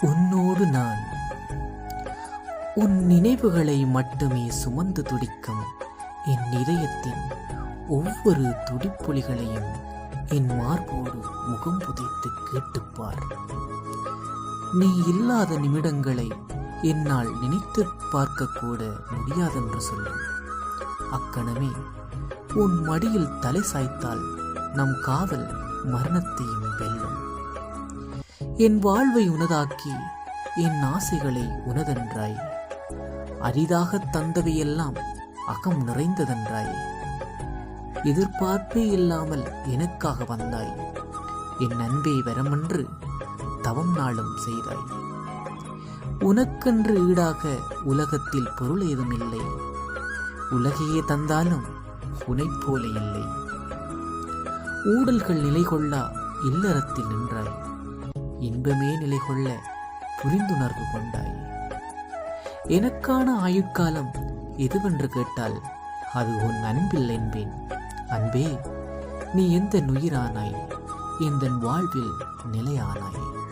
உன்னோடு நான். உன் நினைவுகளை மட்டுமே சுமந்து துடிக்கும் என் இதயத்தின் ஒவ்வொரு துடிப்பொலிகளையும் என் மார்போடு முகம் புதைத்து கேட்டுப்பார். நீ இல்லாத நிமிடங்களை என்னால் நினைத்து பார்க்க கூட முடியாதென்று சொல்லும். அக்கணமே உன் மடியில் தலை சாய்த்தால் நம் காதல் மரணத்தையும் வெல்லும். என் வாழ்வை உனதாக்கி என் ஆசைகளை உனதென்றாய். அரிதாக தந்தவையெல்லாம் அகம் நிறைந்ததென்றாய். எதிர்பார்ப்பே இல்லாமல் எனக்காக வந்தாய். என் அன்பே வரமென்று தவம் நாளும் செய்தாய். உனக்கென்று ஈடாக உலகத்தில் பொருள் ஏதும் இல்லை. உலகையே தந்தாலும் உனைப் போல இல்லை. ஊடல்கள் நிலை கொள்ளா இல்லறத்தில் நின்றாய். இன்பமே நிலை கொள்ள புரிந்துணர்வு கொண்டாய். எனக்கான ஆயுட்காலம் எதுவென்று கேட்டால் அது உன் அன்பில் என்பேன். அன்பே நீ எந்த நுயிரானாய் எந்த வாழ்வில் நிலையானாய்?